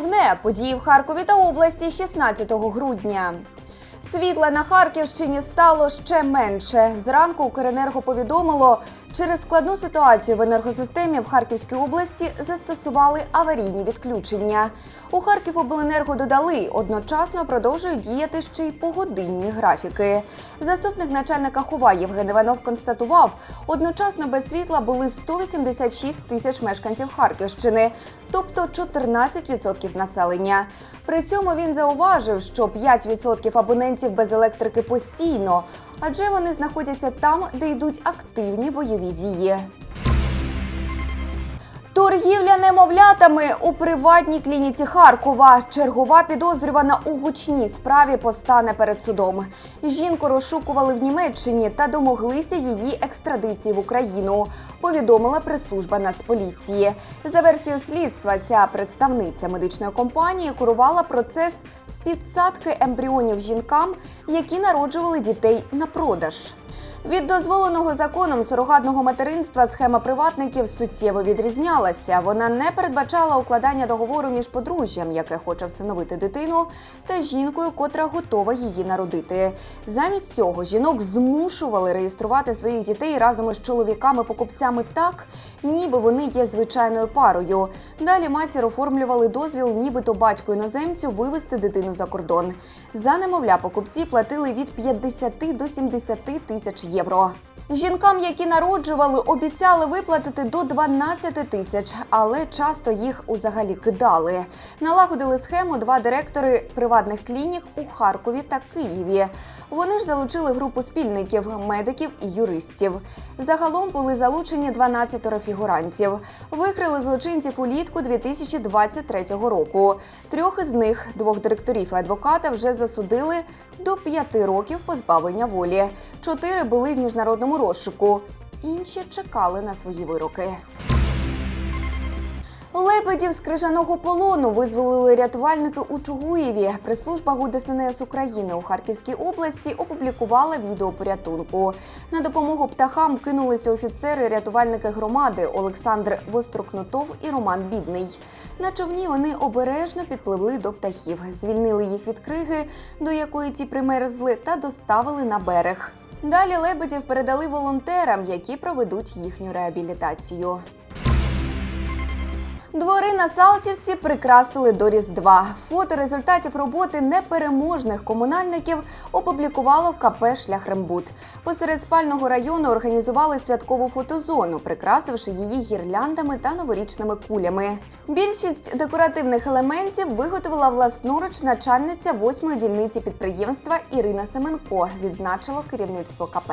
головне події в Харкові та області 16 грудня. Світла на Харківщині стало ще менше. Зранку Укренерго повідомило, через складну ситуацію в енергосистемі в Харківській області застосували аварійні відключення. У Харківобленерго додали, одночасно продовжують діяти ще й погодинні графіки. Заступник начальника Хова Євген Іванов констатував, одночасно без світла були 186 тисяч мешканців Харківщини, тобто 14% населення. При цьому він зауважив, що 5% абонентів без електрики постійно, адже вони знаходяться там, де йдуть активні бойові дії. Торгівля немовлятами у приватній клініці Харкова. Чергова підозрювана у гучній справі постане перед судом. Жінку розшукували в Німеччині та домоглися її екстрадиції в Україну. Повідомила прес-служба Нацполіції. За версією слідства, ця представниця медичної компанії курувала процес підсадки ембріонів жінкам, які народжували дітей на продаж. Від дозволеного законом сурогатного материнства схема приватників суттєво відрізнялася. Вона не передбачала укладання договору між подружжям, яке хоче всиновити дитину, та жінкою, котра готова її народити. Замість цього жінок змушували реєструвати своїх дітей разом із чоловіками-покупцями так, ніби вони є звичайною парою. Далі матір оформлювали дозвіл, нібито батько іноземцю вивезти дитину за кордон. За немовля покупці платили від 50 до 70 тисяч євро. Жінкам, які народжували, обіцяли виплатити до 12 тисяч, але часто їх узагалі кидали. Налагодили схему два директори приватних клінік у Харкові та Києві. Вони ж залучили групу спільників, медиків і юристів. Загалом були залучені 12 фігурантів. Викрили злочинців улітку 2023 року. Трьох із них, двох директорів і адвоката, вже засудили до п'яти років позбавлення волі. Чотири були в міжнародному розшуку. Інші чекали на свої вироки. Лебедів з крижаного полону визволили рятувальники у Чугуєві. Прес-служба ГУ України у Харківській області опублікувала відео порятунку. На допомогу птахам кинулися офіцери, рятувальники громади Олександр Вострокнутов і Роман Бідний. На човні вони обережно підпливли до птахів, звільнили їх від криги, до якої ті примерзли, та доставили на берег. Далі лебедів передали волонтерам, які проведуть їхню реабілітацію. Двори на Салтівці прикрасили до Різдва. Фото результатів роботи непереможних комунальників опублікувало КП Шляхрембуд. Посеред спального району організували святкову фотозону, прикрасивши її гірляндами та новорічними кулями. Більшість декоративних елементів виготовила власноруч начальниця восьмої дільниці підприємства Ірина Семенко, відзначило керівництво КП.